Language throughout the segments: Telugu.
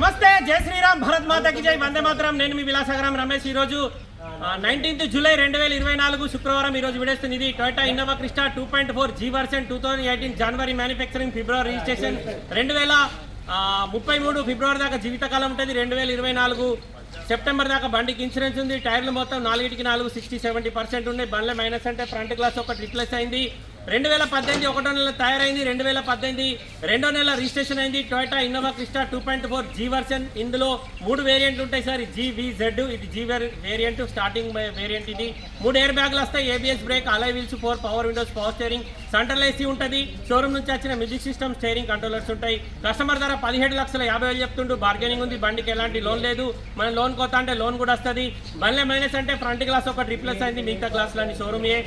నమస్తే జై శ్రీరామ్ భరత్ మాతకి జై వందే మాత్రం. నేను మీ విలాసగరం రమేష్. ఈరోజు నైన్టీన్త్ జూలై రెండు వేల ఇరవై నాలుగు శుక్రవారం ఈరోజు విడేస్తుంది ఇది Toyota Innova Crysta two point four G version two thousand eighteen జనవరి మ్యానుఫ్యాక్చరింగ్ ఫిబ్రవరి రిజిస్ట్రేషన్ రెండు వేల ముప్పై మూడు ఫిబ్రవరి దాకా జీవితకాలం ఉంటుంది. రెండు వేల ఇరవై నాలుగు సెప్టెంబర్ దాకా బండికి ఇన్సూరెన్స్ ఉంది. టైర్లు మొత్తం నాలుగిటికి నాలుగు సిక్స్టీ సెవెంటీ పర్సెంట్ ఉన్నాయి. బండ్ల మైనస్ అంటే ఫ్రంట్ గ్లాస్ ఒకటి రిప్లేస్ అయింది. రెండు వేల పద్దెనిమిది ఒకటో నెల తయారైంది రెండు వేల పద్దెనిమిది రెండో నెల రిజిస్ట్రేషన్ అయింది. Toyota Innova Crysta two point four G version ఇందులో మూడు వేరియంట్లు ఉంటాయి సార్. జీ ఇది జీ వేరియంట్ స్టార్టింగ్ వేరియంట్ ఇది. మూడు ఎయిర్ బ్యాగ్లు వస్తాయి. ABS brake alloy wheels four power windows power steering central AC ఉంటుంది. షోరూమ్ నుంచి వచ్చిన మ్యూజిక్ సిస్టమ్ స్టేరింగ్ కంట్రోలర్స్ ఉంటాయి. కస్టమర్ ధర పదిహేడు లక్షల యాభై వేలు చెప్తుండు. బార్గెనింగ్ ఉంది. బండికి ఎలాంటి లోన్ లేదు. మన లోన్ కొత్త అంటే లోన్ కూడా వస్తుంది. మళ్ళీ మైనస్ అంటే ఫ్రంట్ గ్లాస్ ఒకటి రిప్లేస్ అయింది. మిగతా గ్లాసులన్నీ షోరూమ్ ఏ.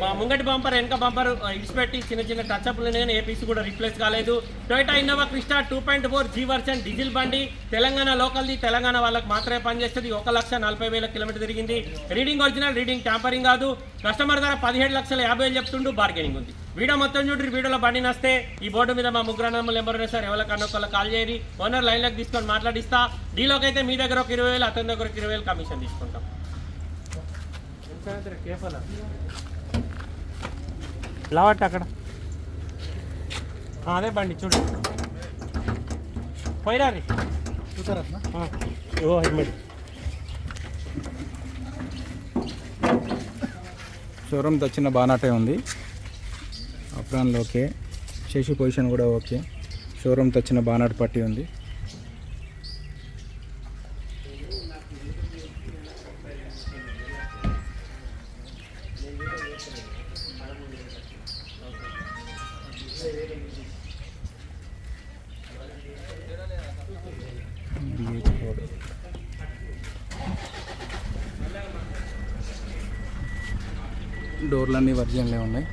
మా ముంగటి బంపర్ వెనక బంపర్ ఇడిచిపెట్టి చిన్న చిన్న టచ్ నేను ఏ పీస్ కూడా రిప్లేస్ కాలేదు. Toyota Innova Crysta two point four G version diesel బండి తెలంగాణ లోకల్ది తెలంగాణ వాళ్ళకి మాత్రమే పనిచేస్తుంది. ఒక లక్ష నలభై వేల కిలోమీటర్ తిరిగింది. రీడింగ్ ఒరిజినల్ రీడింగ్ ట్యాంపరింగ్ కాదు. కస్టమర్ ధర పదిహేడు లక్షల యాభై వేలు చెప్తుండు. బార్గెనింగ్ ఉంది. వీడియో మొత్తం చూడండి వీడియోలో బండి నస్తే. ఈ బోర్డు మీద మా ముగ్గురు అన్నమ్మ నెంబర్ సార్. ఎవరికన్నా ఒకళ్ళు కాల్ చేయండి. ఓనర్ లైన్లోకి తీసుకొని మాట్లాడిస్తా. డీలోకి అయితే మీ దగ్గర ఒక ఇరవై వేలు అతని దగ్గర ఒక ఇరవై వేలు కమిషన్ తీసుకుంటాం. లావట్ అక్కడ. అదే బండి చూడు. పోయిరా రీ ఓ హెల్మెట్ షోరూమ్కి వచ్చిన బానాటే ఉంది. అప్రాన్లో ఓకే శశి పొజిషన్ కూడా ఓకే. షోరూమ్కి వచ్చిన బానాట్ పట్టి ఉంది. డోర్లన్నీ వర్జన్లే ఉన్నాయి.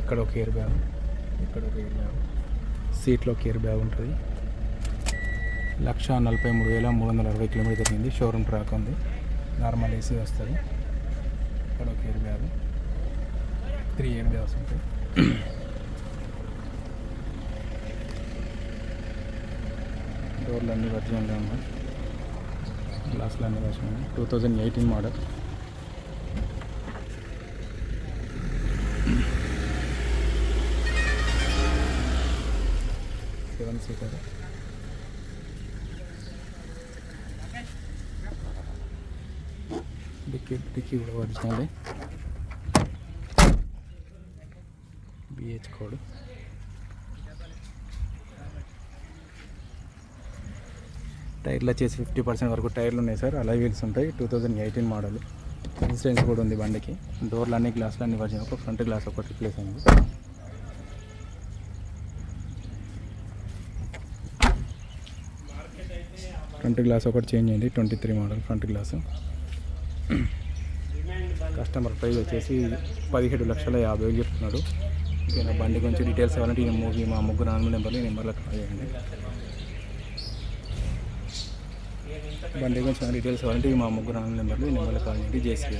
ఇక్కడ ఒక ఎయిర్ బ్యాగ్ ఇక్కడ ఒక ఎయిర్ బ్యాగ్. సీట్లో ఒక ఎయిర్ బ్యాగ్ ఉంటుంది. లక్ష నలభై మూడు వేల మూడు వందల అరవై కిలోమీటర్ తిరిగింది. షోరూమ్ ట్రాక్ ఉంది. నార్మల్ ఏసీ వస్తుంది. ఇక్కడ ఒక air bag. Three air bags ఉంటాయి. డోర్లు అన్నీ వర్జన్లే ఉన్నాయి. గ్లాసులు అన్నీ వచ్చినాయి two thousand eighteen model seven seater dicky dicky కూడా ఒరిజినల్ బిహెచ్ కోడ్ టైర్లు వచ్చేసి ఫిఫ్టీ పర్సెంట్ వరకు టైర్లు ఉన్నాయి సార్. అలా వీల్స్ ఉంటాయి. Two thousand eighteen model. Insurance కూడా ఉంది బండికి. డోర్లు అన్ని గ్లాసులు అన్ని వర్జన్. ఒక ఫ్రంట్ గ్లాస్ ఒకటి రిప్లేస్ అయింది. ఫ్రంట్ గ్లాస్ ఒకటి చేంజ్ అయింది. Twenty three model front glass. Customer price వచ్చేసి పదిహేడు లక్షల యాభై వేలు చెప్తున్నాడు నేను బండి గురించి డీటెయిల్స్ కావాలంటే ఈ మూవీ మా ముగ్గురు నాలుగు నెంబర్లు ఈ నెంబర్లో కాల్ చేయండి. బండి గురించి డీటెయిల్స్ కావాలంటే మా ముగ్గురు నాలుగు నెంబర్లు ఈ కాల్ చేయండి జేసీ